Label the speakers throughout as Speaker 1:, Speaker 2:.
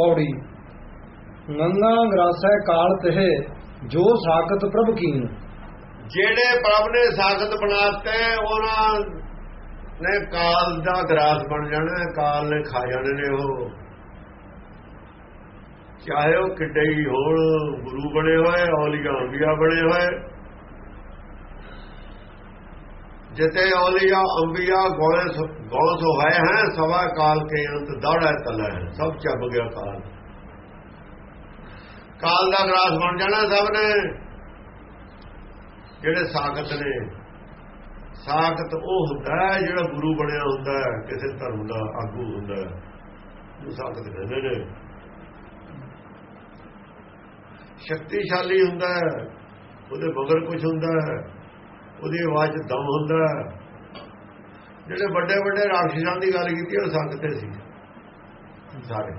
Speaker 1: ਪੌੜੀ। ਗੰਗਾ ਗਰਾਸੈ ਕਾਲ ਤਹਿ, ਜੋ ਸਾਖਤ ਪ੍ਰਭ ਕੀਨ।
Speaker 2: ਜਿਹੜੇ ਪ੍ਰਭ ਨੇ ਸਾਖਤ ਬਣਾਤੇ, ਉਹਨਾਂ ਨੇ ਕਾਲ ਦਾ ਗਰਾਸ ਬਣ ਜਾਣਾ, ਕਾਲ ਨੇ ਖਾ ਜਾਣੇ ਨੇ ਉਹ। ਚਾਹੇ ਉਹ ਕਿੱਡੇ ਹੀ ਹੋਣ, ਗੁਰੂ ਬਣੇ ਹੋਏ, ਔਲੀਆ ਅੰਬੀਆ ਬਣੇ ਹੋਏ। ਜਿਤੇ ਔਲੀਆ ਅੰਬੀਆ ਗੋਲੇ ਗੋਲ ਹੋਏ ਹੈ ਸਵਾ ਕਾਲ ਕੇ ਅੰਤ ਦਾੜਾ ਤਲਾ ਸਭ ਚੱਬ ਗਿਆ ਕਾਲ। ਕਾਲ ਦਾ ਗਰਾਸ ਬਣ ਜਾਣਾ ਸਭ ਨੇ। ਜਿਹੜੇ ਸਾਖਤ ਨੇ, ਸਾਖਤ ਉਹ ਹੁੰਦਾ ਜਿਹੜਾ ਗੁਰੂ ਬਣਿਆ ਹੁੰਦਾ ਕਿਸੇ ਧਰਮ ਦਾ ਆਗੂ ਹੁੰਦਾ ਉਹ ਸਾਖਤ ਕਹਿੰਦੇ ਨੇ। ਸ਼ਕਤੀਸ਼ਾਲੀ ਹੁੰਦਾ ਉਹਦੇ ਬਗਰ ਕੁਝ ਹੁੰਦਾ ਹੈ। ਉਹਦੀ ਆਵਾਜ਼ ਦਮ ਹੁੰਦਾ। ਜਿਹੜੇ ਵੱਡੇ ਵੱਡੇ ਰਾਖਸ਼ਾਂ ਦੀ ਗੱਲ ਕੀਤੀ ਉਹ ਸਾਖਤੇ ਸੀ। ਸਾਰੇ।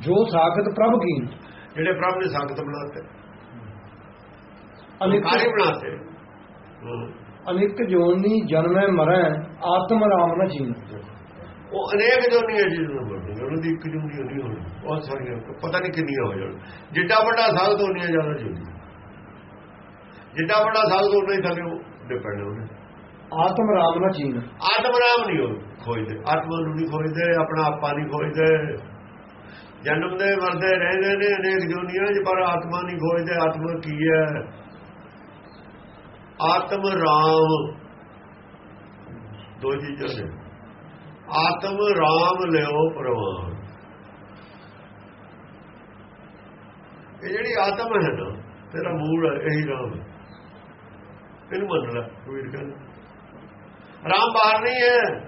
Speaker 1: ਜੋ ਸਾਖਤ ਪ੍ਰਭ ਕੀਨ
Speaker 2: ਜਿਹੜੇ ਪ੍ਰਭ ਨੇ ਸਾਖਤ ਬਣਾਤੇ।
Speaker 1: ਅਨਿਕ
Speaker 2: ਕਾਰੀ ਬਣਾਤੇ।
Speaker 1: ਅਨਿਕ ਜੋਨੀ ਜਨਮੈ ਮਰੈ ਆਤਮ ਰਾਮ ਨ ਜੀਨ
Speaker 2: ਉਹ ਅਨੇਕ ਜੋਨੀਆਂ ਜੀ ਨੂੰ ਬਣਦੇ ਉਹਨਾਂ ਦੀ ਇੱਕ ਜੋਨੀ ਨਹੀਂ ਹੋਣੀ ਬਹੁਤ ਸਾਰੀਆਂ ਪਤਾ ਨਹੀਂ ਕਿੰਨੀਆਂ ਹੋ ਜਾਣ। ਜਿੱਡਾ ਵੱਡਾ ਸਾਧ ਹੋਣੀਆਂ ਜ਼ਿਆਦਾ ਜੋਨੀ ਜਿੱਡਾ ਵੱਡਾ ਸਾਧ ਹੋਣਾ ਹੀ ਥੱਲੇ ਡਿਪੈਂਡ ਹੋਣੇ
Speaker 1: ਆਤਮ ਰਾਮ ਨ ਜੀਨ
Speaker 2: ਆਤਮ ਰਾਮ ਨਹੀਂ ਹੋ ਖੋਜਦੇ। ਆਤਮਾ ਨੂੰ ਨਹੀਂ ਖੋਜਦੇ ਆਪਣਾ ਆਪਾ ਨਹੀਂ ਖੋਜਦੇ। ਜਨਮ ਦੇ ਮਰਦੇ ਰਹਿੰਦੇ ਨੇ ਅਨੇਕ ਜੋਨੀਆਂ 'ਚ ਪਰ ਆਤਮਾ ਨਹੀਂ ਖੋਜਦੇ। ਆਤਮਾ ਕੀ ਹੈ? ਆਤਮ ਰਾਮ। ਦੋ ਚੀਜ਼ਾਂ ਨੇ। ਆਤਮ ਰਾਮ ਲਿਓ ਪ੍ਰਵਾਨ ਇਹ ਜਿਹੜੀ ਆਤਮ ਹੈ ਨਾ ਤੇਰਾ ਮੂਲ ਇਹੀ ਰਾਮ ਹੈ। ਇਹਨੂੰ ਮੰਨ ਲੈ ਕਬੀਰ ਕਹਿੰਦਾ ਰਾਮ ਬਾਹਰ ਨਹੀਂ ਹੈ।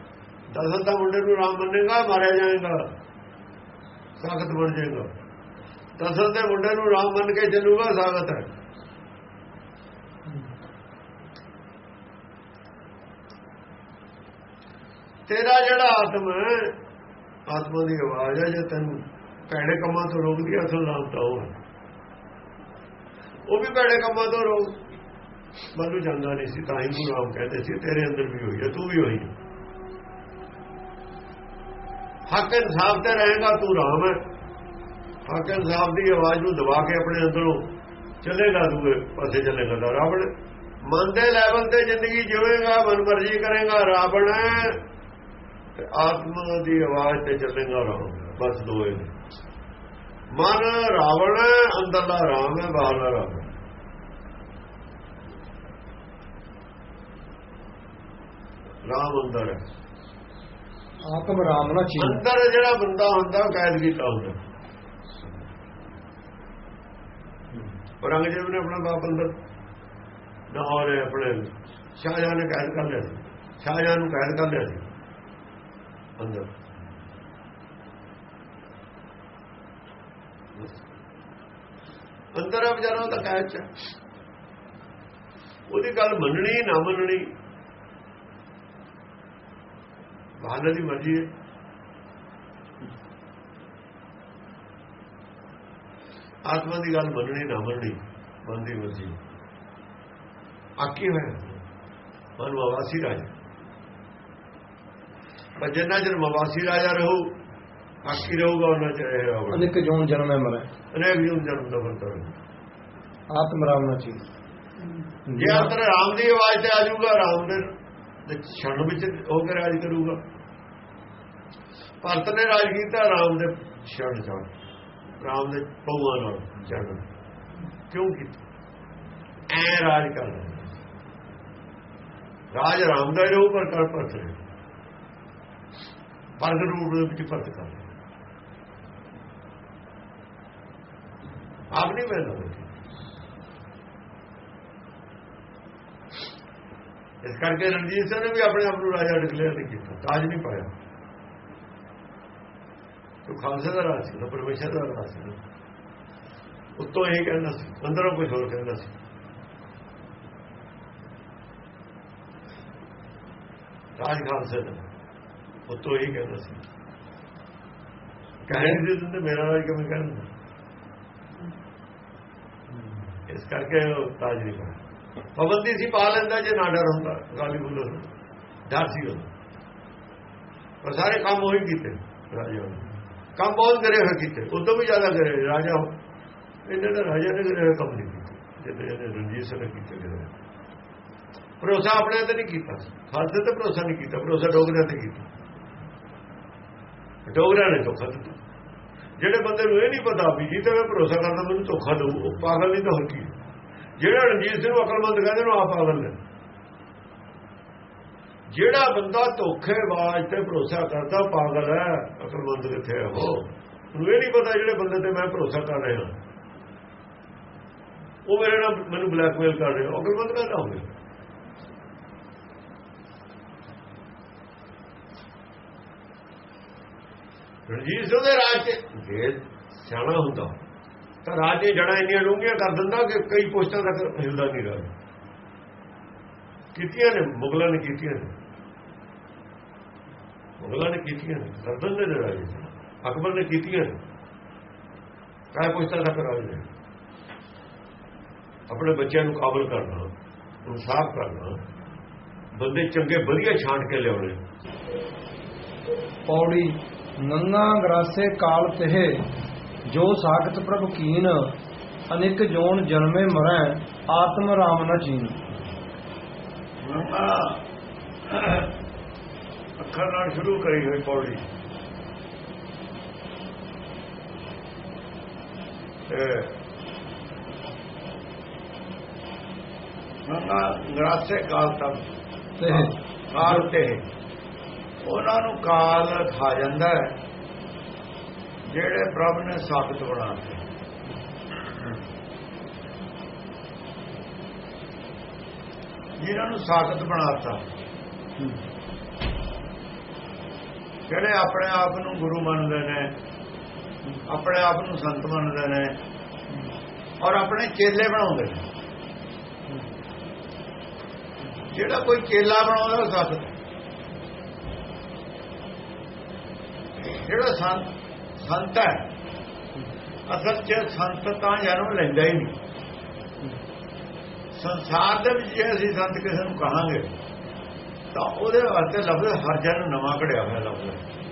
Speaker 2: ਦਸਲ ਦਾ ਮੁੰਡੇ ਨੂੰ ਰਾਮ ਮੰਨੇਗਾ ਮਾਰਿਆ ਜਾਏਗਾ। ਸਾਖਤ ਬਣ ਜਾਏਗਾ। ਦਸਲ ਦੇ ਮੁੰਡੇ ਨੂੰ ਰਾਮ ਮੰਨ ਕੇ ਚੱਲੂਗਾ ਸਾਖਤ। ਹੈ ਤੇਰਾ ਜਿਹੜਾ ਆਤਮ ਹੈ ਆਤਮਾ ਦੀ ਆਵਾਜ਼ ਹੈ ਜੇ ਤੈਨੂੰ ਭੈੜੇ ਕੰਮਾਂ ਤੋਂ ਰੋਕਦੀ ਅਸਲ ਨਾਮ ਤਾਂ ਉਹ ਹੈ। ਉਹ ਵੀ ਭੈੜੇ ਕੰਮਾਂ ਤੋਂ ਰੋਕ ਮੈਨੂੰ ਜਾਂਦਾ ਨਹੀਂ ਸੀ, ਤਾਂ ਹੀ ਗੁਰੂ ਰਾਮ ਕਹਿੰਦੇ ਸੀ, ਤੇਰੇ ਅੰਦਰ ਵੀ ਹੋਈ ਹੈ, ਤੂੰ ਵੀ ਹੋਈ ਹੱਕ ਇਨਸਾਫ ਤੇ ਰਹੇਗਾ, ਤੂੰ ਰਾਮ ਹੈ। ਹੱਕ ਇਨਸਾਫ ਦੀ ਆਵਾਜ਼ ਨੂੰ ਦਬਾ ਕੇ ਆਪਣੇ ਅੰਦਰੋਂ ਚੱਲੇਗਾ ਦੂਏ ਪਾਸੇ ਚੱਲੇਗਾ, ਤਾਂ ਰਾਵਣ ਮਨ ਦੇ ਲੈਵਲ ਤੇ ਜ਼ਿੰਦਗੀ ਜਿਵੇਂਗਾ, ਮਨ ਮਰਜ਼ੀ ਕਰੇਗਾ, ਰਾਵਣ ਹੈ। ਤੇ ਆਤਮਾ ਦੀ ਆਵਾਜ਼ ਤੇ ਚੱਲੇਗਾ ਰਾਮ, ਬਸ ਦੋਏ ਮਨ ਰਾਵਣ ਹੈ, ਅੰਦਰਲਾ ਰਾਮ ਹੈ, ਬਾਹਰਲਾ ਰਾਮ ਹੈ ਰਾਮ ਅੰਦਰ ਹੈ।
Speaker 1: ਆਤਮ ਰਾਮ ਨ ਜੀਨ
Speaker 2: ਅੰਦਰ ਜਿਹੜਾ ਬੰਦਾ ਹੁੰਦਾ ਕੈਦ ਕੀਤਾ ਹੁੰਦਾ। ਔਰੰਗਜ਼ੇਬ ਨੇ ਆਪਣਾ ਬਾਪ ਅੰਦਰ ਲਾਹੌਰ ਆਪਣੇ ਸ਼ਾਹਜਹਾਂ ਨੇ ਕੈਦ ਕਰ ਲਿਆ ਸ਼ਾਹਜਹਾਂ ਨੂੰ ਕੈਦ ਕਰ ਲਿਆ ਅੰਦਰ। ਅੰਦਰ ਆ ਵਿਚਾਰਾ ਤਾਂ ਕੈਦ ਚ। ਉਹਦੀ ਗੱਲ ਮੰਨਣੀ ਨਾ ਮੰਨਣੀ ਬਾਹਰ ਦੀ ਮਰਜ਼ੀ ਹੈ। ਆਤਮਾ ਦੀ ਗੱਲ ਮੰਨਣੀ ਨਾ ਮੰਨਣੀ ਮਨ ਦੀ ਮਰਜ਼ੀ ਆਕੀ ਹੋਇਆ? ਮਨ ਮਵਾਸੀ ਰਾਜਾ। ਪਰ ਜਿੰਨਾ ਚਿਰ ਮਵਾਸੀ ਰਾਜਾ ਰਹੂ ਆਕੀ ਰਹੂਗਾ ਉਹਨਾਂ ਚਿਰ ਰਹੂਗਾ
Speaker 1: ਅਨਿਕ ਜੋਨ ਜਨਮੈ ਮਰੈ
Speaker 2: ਅਨੇਕ ਜੂਨ ਜਨਮ ਦਾ ਵਰਤਾ
Speaker 1: ਆਤਮ ਰਾਮ ਨ ਜੀਨ
Speaker 2: ਜੇ ਅੰਦਰ ਰਾਮ ਦੀ ਆਵਾਜ਼ ਤੇ ਆ ਜਾਊਗਾ ਰਾਮ ਦੇ ਛਣ ਵਿੱਚ ਹੋ ਕੇ ਰਾਜ ਕਰੂਗਾ। ਭਰਤ ਨੇ ਰਾਜ ਕੀਤਾ, ਰਾਮ ਦੇ ਛਣ ਚੜ ਰਾਮ ਦੇ ਪਉਆਂ ਨਾਲ ਚੜ ਕਿਉਂ ਕੀਤਾ? ਐ ਰਾਜ ਕਰਦਾ ਰਾਜ ਰਾਮ ਦਾ ਜੋ ਪਰ ਕਰ ਭਰਤ ਨੇ ਭਰਤ ਰੂਪ ਦੇ ਵਿੱਚ ਭਰਤ ਕਰ ਆਪ ਨਹੀਂ ਮਿਲਦਾ ਇਸ ਕਰਕੇ ਰਣਜੀਤ ਸਿੰਘ ਨੇ ਵੀ ਆਪਣੇ ਆਪ ਨੂੰ ਰਾਜਾ ਡਿਕਲੇਅਰ ਨਹੀਂ ਕੀਤਾ। ਤਾਜ ਨਹੀਂ ਪਾਇਆ। ਤੋ ਖਾਲਸੇ ਦਾ ਰਾਜ ਸੀ ਪਰਮੇਸ਼ਰ ਦਾ ਰਾਜ ਸੀ। ਉੱਤੋਂ ਇਹ ਕਹਿੰਦਾ ਸੀ, ਅੰਦਰੋਂ ਕੁਝ ਹੋਰ ਕਹਿੰਦਾ ਸੀ। ਰਾਜ ਖਾਲਸੇ ਦਾ, ਉੱਤੋਂ ਇਹ ਕਹਿੰਦਾ ਸੀ। ਕਹਿਣ ਦੇ ਦਿੰਦੇ, ਮੇਰਾ ਰਾਜ ਕਿਵੇਂ ਕਹਿੰਦਾ? ਇਸ ਕਰਕੇ ਉਹ ਤਾਜ ਨਹੀਂ ਪਾਇਆ। ਪਾਬੰਦੀ ਸੀ, ਪਾ ਲੈਂਦਾ ਜੇ ਨਾ ਡਰ ਹੁੰਦਾ, ਗਾਲੀ ਬੋਲੋ ਡਰ ਸੀ ਉਹ। ਪਰ ਸਾਰੇ ਕੰਮ ਉਹੀ ਕੀਤੇ ਰਾਜਾ ਨੇ।
Speaker 3: ਕੰਮ ਬਹੁਤ ਕਰੇ ਹੋਏ ਕੀਤੇ। ਉਦੋਂ ਵੀ ਜ਼ਿਆਦਾ ਕਰੇ ਰਾਜਾ ਇਹਨਾਂ ਦਾ ਰਾਜਾ ਨੇ ਕਰੇ ਹੋਏ ਕੰਮ ਨਹੀਂ ਕੀਤੇ। ਜਿੱਦੇ ਇਹਨੇ ਰਣਜੀਤ ਸਿੰਘ ਨੇ ਕੀਤੇ ਗਏ ਭਰੋਸਾ ਆਪਣੇ ਤੇ ਨਹੀਂ ਕੀਤਾ। ਖਾਲਸੇ ਤੇ ਭਰੋਸਾ ਨਹੀਂ ਕੀਤਾ। ਭਰੋਸਾ ਡੋਗਰਿਆਂ ਤੇ ਕੀਤਾ। ਡੋਗਰਿਆਂ ਨੇ ਧੋਖਾ ਦਿੱਤਾ। ਜਿਹੜੇ ਬੰਦੇ ਨੂੰ ਇਹ ਨਹੀਂ ਪਤਾ ਵੀ ਜਿਹਦੇ ਮੈਂ ਭਰੋਸਾ ਕਰਦਾ, ਮੈਨੂੰ ਧੋਖਾ ਦਊ, ਉਹ ਪਾਗਲ ਨਹੀਂ ਤਾਂ ਹੋਰ ਕੀ ਜਿਹੜਾ ਰਣਜੀਤ ਸਿੰਘ ਨੂੰ ਅਕਲਮੰਦ ਕਹਿੰਦੇ ਨੂੰ ਆਪ ਪਾਗਲ ਨੇ। ਜਿਹੜਾ ਬੰਦਾ ਧੋਖੇਬਾਜ਼ ਤੇ ਭਰੋਸਾ ਕਰਦਾ ਪਾਗਲ ਹੈ। ਅਕਲਮੰਦ ਕਿੱਥੇ ਹੈ ਉਹ? ਉਹਨੂੰ ਇਹ ਨਹੀਂ ਪਤਾ ਜਿਹੜੇ ਬੰਦੇ ਤੇ ਮੈਂ ਭਰੋਸਾ ਕਰ ਰਿਹਾ। ਉਹ ਮੇਰੇ ਨਾਲ ਮੈਨੂੰ ਬਲੈਕਮੇਲ ਕਰ ਰਿਹਾ। ਅਕਲਮੰਦ ਕਹਿੰਦਾ ਹੋਵੇ ਰਣਜੀਤ ਸਿੰਘ ਦੇ ਰਾਜ ਚ ਜੇ ਸਿਆਣਾ ਹੁੰਦਾ ਤਾਂ ਰਾਜ ਦੇ ਜੜਾ ਇੰਨੀਆਂ ਡੂੰਘੀਆਂ ਕਰ ਦਿੰਦਾ ਕਿ ਕਈ ਪੋਸਟਾਂ ਤੱਕ ਹਿਲਦਾ ਨਹੀਂ ਰਾਜ ਕੀਤੀਆਂ ਨੇ ਮੁਗਲਾਂ ਨੇ ਕੀਤੀਆਂ ਨੇ। ਮੁਗਲਾਂ ਨੇ ਕੀਤੀਆਂ ਸਰਦਨ ਨੇ ਰਾਜ ਅਕਬਰ ਨੇ ਕੀਤੀਆਂ। ਕਾਹ ਪੋਸਟਾਂ ਤੱਕ ਰਾਜ ਨੇ ਆਪਣੇ ਬੱਚਿਆਂ ਨੂੰ ਕਾਬਲ ਕਰਨਾ ਇਨਸਾਫ ਕਰਨਾ ਬੰਦੇ ਚੰਗੇ ਵਧੀਆ ਛਾਂਟ ਕੇ ਲਿਆਉਣੇ।
Speaker 1: ਪੌੜੀ ਨੰਗਾ ਗਰਾਸੇ ਕਾਲ ਤਹਿ ਜੋ ਸਾਖਤ ਪ੍ਰਭ ਕੀਨ ਅਨੇਕ ਜੋਨ ਜਨਮੇ ਮਰੈ ਆਤਮ ਰਾਮ ਨ ਚੀਨ
Speaker 3: ਅੱਖਰ ਨਾਲ ਸ਼ੁਰੂ ਕਰੀ ਹੋਈ ਪੌੜੀ। ਨੰਗਾ ਗਰਾਸੇ ਕਾਲ ਤੱਕ
Speaker 1: ਤਹਿ
Speaker 3: ਕਾਲ ਤੇ। ਉਹਨਾਂ ਨੂੰ ਕਾਲ ਖਾ ਜਾਂਦਾ ਹੈ ਜਿਹੜੇ ਪ੍ਰਭ ਨੇ ਸਾਖਤ ਬਣਾਤੇ ਜਿਨ੍ਹਾਂ ਨੂੰ ਸਾਖਤ ਬਣਾਤਾ ਜਿਹੜੇ ਆਪਣੇ ਆਪ ਨੂੰ ਗੁਰੂ ਮੰਨਦੇ ਨੇ, ਆਪਣੇ ਆਪ ਨੂੰ ਸੰਤ ਮੰਨਦੇ ਨੇ ਔਰ ਆਪਣੇ ਚੇਲੇ ਬਣਾਉਂਦੇ ਨੇ। ਜਿਹੜਾ ਕੋਈ ਚੇਲਾ ਬਣਾਉਂਦਾ, ਉਹ ਸਾਖਤ ਜਿਹੜਾ ਸੰਤ ਸੰਤ ਹੈ, ਅਸਲ 'ਚ ਸੰਤ ਤਾਂ ਜਨਮ ਲੈਂਦਾ ਹੀ ਨਹੀਂ। ਸੰਸਾਰ ਦੇ ਵਿੱਚ ਜੇ ਅਸੀਂ ਸੰਤ ਕਿਸੇ ਨੂੰ ਕਹਾਂਗੇ ਤਾਂ ਉਹਦੇ ਵਾਸਤੇ ਲਫ਼ਜ਼ ਹਰ ਜਨ ਨਵਾਂ ਘੜਿਆ ਹੋਇਆ ਲਫ਼ਜ਼। ਹੈ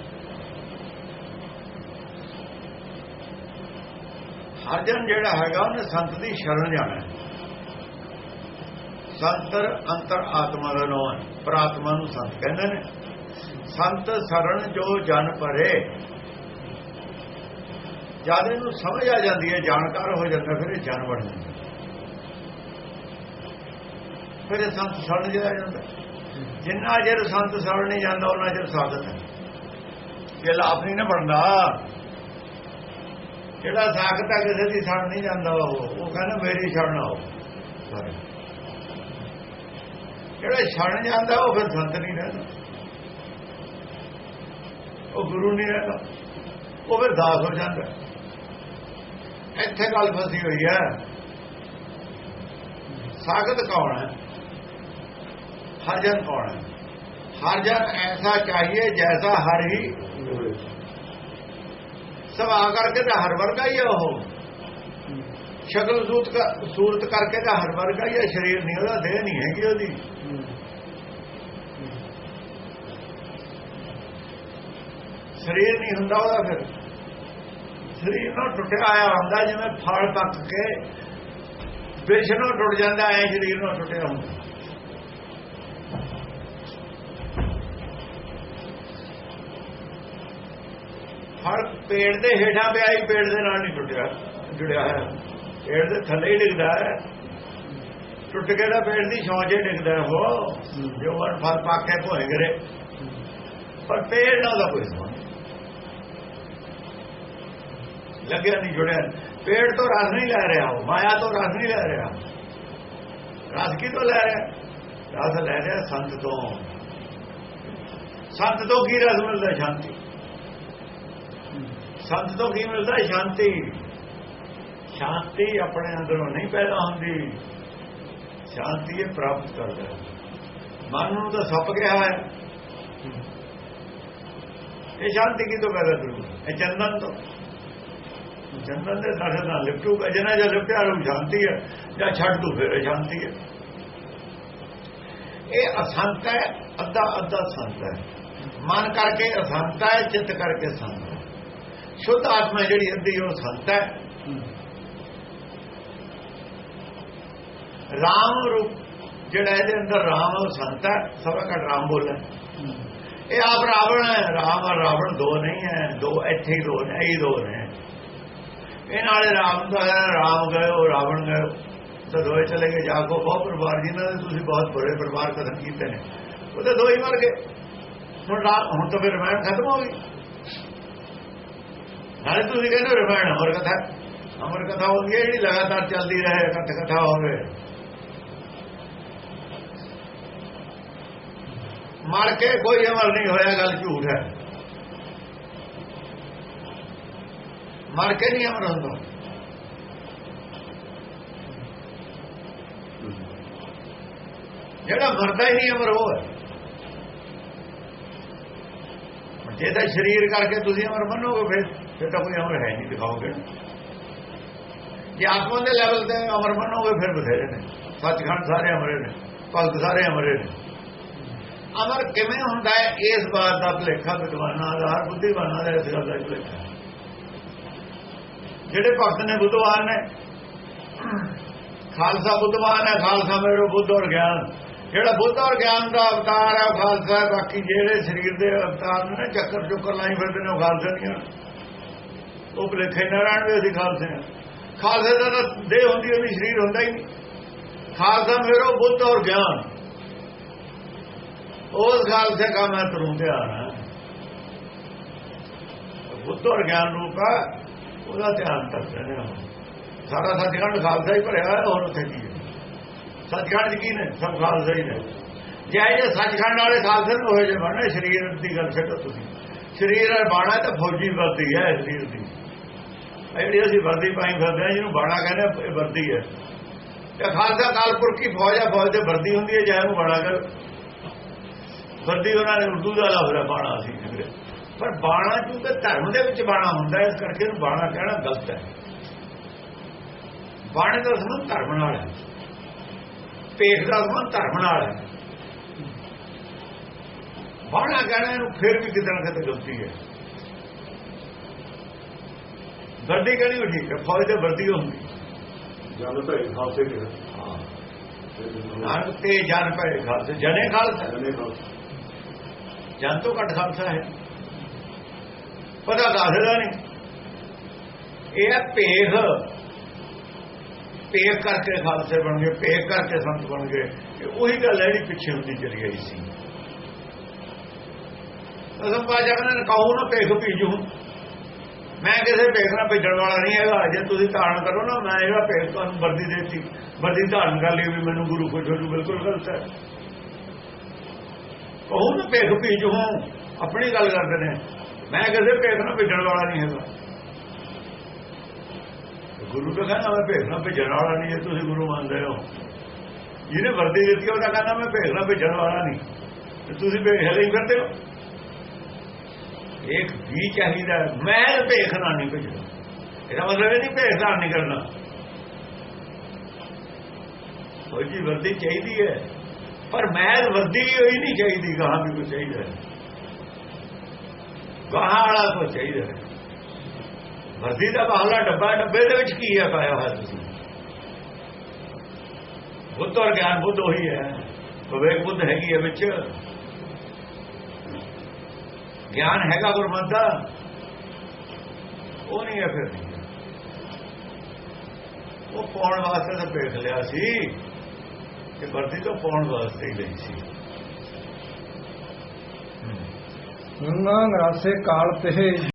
Speaker 3: ਹਰ ਜਨ ਜਿਹੜਾ ਹੈਗਾ, ਉਹਨੇ ਸੰਤ ਦੀ ਸ਼ਰਨ ਜਾਣਾ ਹੈ। ਸੰਤਰ ਅੰਤਰ ਆਤਮਾ ਦਾ ਨਾਮ ਹੈ। ਪ੍ਰਾਤਮਾ ਨੂੰ ਸੰਤ ਕਹਿੰਦੇ ਨੇ। ਸੰਤ ਸਰਣ ਜੋ ਜਨ ਭਰੇ, ਜਦ ਇਹਨੂੰ ਸਮਝ ਆ ਜਾਂਦੀ ਹੈ, ਜਾਣਕਾਰ ਹੋ ਜਾਂਦਾ, ਫਿਰ ਇਹ ਜਨ ਬਣ ਜਾਂਦਾ। ਫਿਰ ਇਹ ਸੰਤ ਸਰਣ ਜਾ ਜਾਂਦਾ। ਜਿੰਨਾ ਜਰ ਸੰਤ ਸਰਣ ਨਹੀਂ ਜਾਂਦਾ ਉਹਨਾਂ ਜਰ ਸਾਧਨ ਹੈ। ਇਹ ਲਾਭ ਨਹੀਂ ਨਾ ਬਣਦਾ ਜਿਹੜਾ ਸਾਖਤ ਹੈ ਕਿਸੇ ਦੀ ਸਰਣ ਨਹੀਂ ਜਾਂਦਾ ਉਹ। ਉਹ ਕਹਿੰਦਾ ਮੇਰੀ ਸ਼ਰਨ ਆਓ। ਜਿਹੜਾ ਛੜਨ ਜਾਂਦਾ ਉਹ ਫਿਰ ਸੰਤ ਨਹੀਂ ਰਹਿੰਦਾ। ਉਹ ਗੁਰੂ ਨਹੀਂ ਰਹਿੰਦਾ। ਉਹ ਫਿਰ ਦਾਸ ਹੋ ਜਾਂਦਾ। ਇੱਥੇ ਗੱਲ ਫਸੀ ਹੋਈ ਹੈ। ਸਾਖਤ ਕੌਣ ਹੈ? ਹਰ ਜਨ ਕੌਣ ਹੈ। ਹਰ ਜਨ ਐਸਾ ਚਾਹੀਏ ਜੈਸਾ ਹਰ ਹੀ ਸਭ ਕਰਕੇ ਤਾਂ ਹਰ ਵਰਗਾ ਹੀ ਹੈ ਉਹ। ਸ਼ਕਲ ਸੂਤ ਸੂਰਤ ਕਰਕੇ ਤਾਂ ਹਰ ਵਰਗਾ ਹੀ ਹੈ ਸਰੀਰ ਨਹੀਂ, ਉਹਦਾ ਦੇਹ ਨਹੀਂ ਹੈਗੀ ਉਹਦੀ। ਸਰੀਰ ਨਹੀਂ ਹੁੰਦਾ ਉਹਦਾ ਫਿਰ। ਸਰੀਰ ਨਾਲ ਟੁੱਟਿਆ ਆਇਆ ਹੁੰਦਾ, ਜਿਵੇਂ ਫਲ ਪੱਕ ਕੇ ਬਿਰਸ਼ ਨਾਲ ਟੁੱਟ ਜਾਂਦਾ ਹੈ ਸਰੀਰ ਨਾਲ ਟੁੱਟਿਆ ਹੁੰਦਾ। ਫਲ ਪੇੜ ਦੇ ਹੇਠਾਂ ਪਿਆ ਹੀ ਪੇੜ ਦੇ ਨਾਲ ਨਹੀਂ ਟੁੱਟਿਆ, ਜੁੜਿਆ ਹੈ ਪੇੜ ਦੇ ਥੱਲੇ ਹੀ ਡਿੱਗਦਾ ਹੈ। ਟੁੱਟ ਕੇ ਦਾ ਪੇੜ ਦੀ ਛੌਂਚੇ ਡਿੱਗਦਾ ਉਹ। ਜੋ ਮਨ ਫਲ ਪੱਕ ਕੇ ਭੋਏ ਗਰੇ ਪਰ ਪੇੜ ਨਾਲ ਦਾ ਕੋਈ ਸੰਬੰਧ ਲੱਗਿਆ ਨਹੀਂ, ਜੁੜਿਆ ਪੇੜ ਤੋਂ ਰਸ ਨਹੀਂ ਲੈ ਰਿਹਾ ਉਹ, ਮਾਇਆ ਤੋਂ ਰਸ ਨਹੀਂ ਲੈ ਰਿਹਾ। ਰਸ ਕੀ ਤੋਂ ਲੈ ਰਿਹਾ? ਰਸ ਲੈ ਰਿਹਾ ਸੰਤ ਤੋਂ। ਸੰਤ ਤੋਂ ਕੀ ਰਸ ਮਿਲਦਾ ਸ਼ਾਂਤੀ। ਸੰਤ ਤੋਂ ਕੀ ਮਿਲਦਾ? ਸ਼ਾਂਤੀ। ਸ਼ਾਂਤੀ ਆਪਣੇ ਅੰਦਰੋਂ ਨਹੀਂ ਪੈਦਾ ਹੁੰਦੀ। ਸ਼ਾਂਤੀ ਇਹ ਪ੍ਰਾਪਤ ਕਰਦਾ ਮਨ ਨੂੰ ਤਾਂ ਸੱਪ ਗਿਆ ਹੈ। ਇਹ ਸ਼ਾਂਤੀ ਕੀ ਤੋਂ ਪੈਦਾ ਕਰੂ ਇਹ ਚੰਦਨ ਤੋਂ। ਚੰਦਨ ਦੇ ਸਾਡੇ ਨਾਲ ਲਿਪਟੂਗਾ। ਜਨਾ ਜਾਂ ਲਿਪਟਿਆ ਨੂੰ ਸ਼ਾਂਤੀ ਹੈ। ਜਾਂ ਛੱਡ ਦੂ, ਫਿਰ ਸ਼ਾਂਤੀ ਹੈ। ਇਹ ਅਸੰਤ ਹੈ ਅੱਧਾ ਅੱਧਾ ਸੰਤ ਹੈ। ਮਨ ਕਰਕੇ ਅਸੰਤ ਹੈ, ਚਿੱਤ ਕਰਕੇ ਸੰਤ ਸ਼ੁੱਧ ਆਤਮਾ ਜਿਹੜੀ ਅੱਧੀ ਉਹ ਸੰਤ ਹੈ। ਰਾਮ ਰੂਪ ਜਿਹੜਾ ਇਹਦੇ ਅੰਦਰ ਰਾਮ ਉਹ ਸੰਤ ਹੈ ਸਭਾ ਘਟ ਰਾਮ ਬੋਲੇ ਇਹ ਆਪ ਰਾਵਣ ਹੈ ਰਾਮ ਔਰ ਰਾਵਣ ਦੋ ਨਹੀਂ ਹੈ ਦੋ ਇੱਥੇ ਹੀ ਦੋ ਨੇ ਇਹੀ ਦੋ ਨੇ। ਇਹ ਨਾਲੇ ਰਾਮ ਦਾ ਰਾਮ ਗਏ ਉਹ ਰਾਵਣ ਗਏ। ਤਾਂ ਦੋਏ ਚਲੇ ਗਏ ਜਾਗੋ ਬਹੁਤ ਪਰਿਵਾਰ ਜਿਨ੍ਹਾਂ ਦੇ ਤੁਸੀਂ ਬਹੁਤ ਬੜੇ ਪਰਿਵਾਰ ਕਥਨ ਕੀਤੇ ਨੇ। ਉਹ ਤਾਂ ਦੋ ਹੀ ਮਰ ਗਏ। ਹੁਣ ਰਾਮ ਹੁਣ ਤਾਂ ਫਿਰ ਰਮਾਇਣ ਖਤਮ ਹੋ ਗਈ। ਨਾਲੇ ਤੁਸੀਂ ਕਹਿੰਦੇ ਹੋ ਰਮਾਇਣ, ਅਮਰ ਕਥਾ। ਅਮਰ ਕਥਾ ਹੁੰਦੀ ਹੈ ਜਿਹੜੀ ਲਗਾਤਾਰ ਚੱਲਦੀ ਰਹੇ ਕਥ ਕਥਾ ਹੋਵੇ। ਮਰ ਕੇ ਕੋਈ ਅਮਰ ਨਹੀਂ ਹੋਇਆ, ਗੱਲ ਝੂਠ ਹੈ। ਮਰ ਕੇ ਨਹੀਂ ਅਮਰ ਹੁੰਦਾ। ਜਿਹੜਾ ਮਰਦਾ ਹੀ ਨਹੀਂ ਅਮਰ ਉਹ ਹੈ ਜੇ ਤਾਂ ਸਰੀਰ ਕਰਕੇ ਤੁਸੀਂ ਅਮਰ ਮੰਨੋਗੇ, ਫਿਰ ਫਿਰ ਤਾਂ ਕੋਈ ਅਮਰ ਹੈ ਨਹੀਂ, ਦਿਖਾਓਗੇ। ਜੇ ਆਤਮਾ ਦੇ ਲੈਵਲ ਤੇ ਅਮਰ ਮੰਨੋਗੇ, ਫਿਰ ਬਥੇਰੇ ਨੇ। ਸੱਚਖੰਡ ਸਾਰੇ ਅਮਰੇ ਨੇ, ਭਗਤ ਸਾਰੇ ਅਮਰੇ ਨੇ। ਅਮਰ ਕਿਵੇਂ ਹੁੰਦਾ ਹੈ? ਇਸ ਬਾਤ ਦਾ ਭਲੇਖਾ ਵਿਦਵਾਨਾਂ ਦਾ, ਹਰ ਬੁੱਧੀਵਾਨਾਂ ਦਾ ਇਸ ਗੱਲ ਦਾ ਭਲੇਖਾ ਹੈ। ਜਿਹੜੇ ਭਗਤ ਨੇ ਬੁੱਧਵਾਨ ਨੇ, ਖਾਲਸਾ ਬੁੱਧਵਾਨ ਹੈ, ਖਾਲਸਾ ਮੇਰੋ ਬੁੱਧ ਔਰ ਗਿਆਨ। ਜਿਹੜਾ ਬੁੱਧ ਔਰ ਗਿਆਨ ਦਾ ਅਵਤਾਰ ਹੈ ਖਾਲਸਾ, ਬਾਕੀ ਜਿਹੜੇ ਸਰੀਰ ਦੇ ਅਵਤਾਰ ਨੇ ਨਾ, ਚੱਕਰ ਚੁੱਕਰ ਲਾਈ ਫਿਰਦੇ ਨੇ, ਉਹ ਖਾਲਸਾ ਨਹੀਂ ਹਨ ਉਹ ਭਲੇਖੇ ਨਾਰਾਇਣ ਦੇ ਅਸੀਂ ਖਾਲਸੇ ਹਾਂ ਖਾਲਸੇ ਦਾ ਤਾਂ ਦੇਹ ਹੁੰਦੀ ਉਹਦੀ ਸਰੀਰ ਹੁੰਦਾ ਹੀ ਨਹੀਂ। ਖਾਲਸਾ ਮੇਰੋ ਬੁੱਧ ਔਰ ਗਿਆਨ। ਉਸ ਖਾਲਸੇ ਕਾ ਮੈਂ ਤਰੂੰ ਧਿਆਨ ਬੁੱਧ ਔਰ ਗਿਆਨ ਰੂਪ ਹੈ ਉਹਦਾ ਧਿਆਨ ਕਰਦੇ ਨੇ ਉਹ। ਸਾਰਾ ਸੱਚਖੰਡ ਖਾਲਸਾ ਹੀ ਭਰਿਆ ਹੋਰ ਉੱਥੇ ਕੀ ਸੱਚਖੰਡ 'ਚ ਕੀ ਨੇ ਸਭ ਖਾਲਸਾ ਹੀ ਨੇ ਜੇ ਜੇ ਸੱਚਖੰਡ ਵਾਲੇ ਖਾਲਸੇ ਨੂੰ ਹੋਏ ਜੇ ਬਣਨੇ, ਸਰੀਰ ਦੀ ਗੱਲ ਛੱਡੋ ਤੁਸੀਂ। ਸਰੀਰ ਬਾਣਾ ਤਾਂ ਫੌਜੀ ਵਰਦੀ ਹੈ ਸਰੀਰ ਦੀ। ਜਿਹੜੀ ਅਸੀਂ ਵਰਦੀ ਪਾਈ ਫਿਰਦੇ ਹਾਂ, ਜਿਹਨੂੰ ਬਾਣਾ ਕਹਿੰਦੇ ਵਰਦੀ ਹੈ। ਤੇ ਖਾਲਸਾ ਕਾਲਪੁਰ ਕੀ ਫੌਜ ਹੈ ਫੌਜ ਤੇ ਵਰਦੀ ਹੁੰਦੀ ਹੈ, ਜਾਂ ਨੂੰ ਬਾਣਾ ਕਰ ਵਰਦੀ ਉਹਨਾਂ ਨੇ ਉਰਦੂ ਦਾ ਲਫ਼ਜ਼ ਬਾਣਾ ਸੀ, ਜਿਹੜੇ। ਪਰ ਬਾਣਾ ਕਿਉਂਕਿ ਧਰਮ ਦੇ ਵਿੱਚ ਬਾਣਾ ਹੁੰਦਾ ਇਸ ਕਰਕੇ ਇਹਨੂੰ ਬਾਣਾ ਕਹਿਣਾ ਗਲਤ ਹੈ। ਬਾਣੇ ਦਾ ਸੰਬੰਧ ਧਰਮ ਨਾਲ ਹੈ। ਪੇਖ ਦਾ ਸੰਬੰਧ ਧਰਮ ਨਾਲ ਹੈ। ਬਾਣਾ ਕਹਿਣਾ ਇਹਨੂੰ ਫਿਰ ਵੀ ਕਿਤੇ ਨਾ ਕਿਤੇ ਗਲਤੀ ਹੈ। ਵਰਦੀ ਕਹਿਣੀ ਵੀ ਠੀਕ ਹੈ ਫੌਜ ਤੇ ਵਰਦੀ ਹੁੰਦੀ।
Speaker 4: ਜਨ ਭੈ ਖਾਲਸੇ ਕੇ
Speaker 3: ਹਾਂ। ਤੇ ਜਨ ਪਏ ਖਾਲਸੇ। ਜਨੇ ਖਾਲਸਾ।
Speaker 4: ਜਨੇ
Speaker 3: ਤੋਂ ਘੱਟ ਖਾਲਸਾ ਹੈ। ਪਤਾ ਦੱਸਦਾ ਨਹੀਂ। ਇਹ ਹੈ ਭੇਖ। ਪੇਕ ਕਰਕੇ ਖਾਲਸੇ ਬਣ ਗਏ ਭੇਖ ਕਰਕੇ ਸੰਤ ਬਣ ਗਏ। ਇਹ ਉਹੀ ਗੱਲ ਹੈ ਜਿਹੜੀ ਪਿੱਛੇ ਹੁੰਦੀ ਚਲੀ ਆਈ ਸੀ। ਅਸਮ ਪਾਜਾ ਨੇ ਕਹੂ ਨਾ ਭੇਖ ਭੀਜੂ। ਮੈਂ ਕਿਸੇ ਭੇਖ ਨਾਲ ਭੇਜਣ ਵਾਲਾ ਨਹੀਂ ਹੈਗਾ। ਜੇ ਤੁਸੀਂ ਧਾਰਨ ਕਰੋ ਨਾ, ਮੈਂ ਇਹਦਾ ਭੇਖ ਤੁਹਾਨੂੰ ਵਰਦੀ ਦੇਤੀ। ਵਰਦੀ ਧਾਰਨ ਕਰ ਲਈ ਵੀ ਮੈਨੂੰ ਗੁਰੂ ਖੁਸ਼ ਹੋ ਜੂ ਬਿਲਕੁਲ ਗਲਤ ਹੈ। ਕਹੋ ਨਾ ਭੇਖ ਭੀਜੂ। ਆਪਣੀ ਗੱਲ ਕਰਦੇ ਨੇ। ਮੈਂ ਕਿਸੇ ਭੇਖ ਨਾਲ ਭੇਜਣ ਵਾਲਾ ਨਹੀਂ ਹੈਗਾ। ਗੁਰੂ ਤਾਂ ਕਹਿੰਦਾ ਮੈਂ ਭੇਖ ਭੇਜਣ ਵਾਲਾ ਨਹੀਂ ਜੇ ਤੁਸੀਂ ਗੁਰੂ ਮੰਨਦੇ ਹੋ। ਜਿਹਨੇ ਵਰਦੀ ਦਿੱਤੀ ਉਹਦਾ ਕਹਿੰਦਾ ਮੈਂ ਭੇਖ ਭੇਜਣ ਵਾਲਾ ਨਹੀਂ। ਤੇ ਤੁਸੀਂ ਭੇਖ ਲਈ ਕਰਦੇ ਹੋ। ਇੱਕ ਵੀ ਚਾਹੀਦਾ ਹੈ, ਮੈਂ ਭੇਖ ਨਾਲ ਨਹੀਂ ਭੇਜਣਾ। ਇਹਦਾ ਮਤਲਬ ਇਹ ਨਹੀਂ ਭੇਖ ਨਹੀਂ ਕਰਨਾ। ਕੋਈ ਜੀ ਵਰਦੀ ਚਾਹੀਦੀ ਹੈ ਪਰ ਮਹਿਲ ਵਰਦੀ ਹੋਈ ਨਹੀਂ ਚਾਹੀਦੀ ਕਹਾਂ ਵੀ ਕੋਈ ਚਾਹੀਦਾ ਹੈ। ਵਾਲਾ ਕੋ ਚਾਹੀਦਾ ਵਰਦੀ ਦਾ ਬਾਹਲਾ ਡੱਬਾ, ਡੱਬੇ ਦੇ ਵਿੱਚ ਕੀ ਹੈ ਪਾਇਆ ਹੋਇਆ ਤੁਸੀਂ? ਬੁੱਧ ਔਰ ਗਿਆਨ ਬੁੱਧ ਉਹੀ ਹੈ। ਵਿਵੇਕ ਬੁੱਧ ਹੈਗੀ ਹੈ ਵਿੱਚ। ਗਿਆਨ ਹੈਗਾ ਗੁਰਮਤਿ ਦਾ। ਉਹ ਨਹੀਂ ਹੈ ਫਿਰ। ਉਹ ਪਾਉਣ ਵਾਸਤੇ ਤਾਂ ਭੇਖ ਲਿਆ ਸੀ। ਕਿ ਵਰਦੀ ਤੋਂ ਪਾਉਣ ਵਾਸਤੇ ਹੀ ਲਈ ਸੀ।
Speaker 1: ਗੰਗਾ ਗਰਾਸੇ ਕਾਲ ਤੇ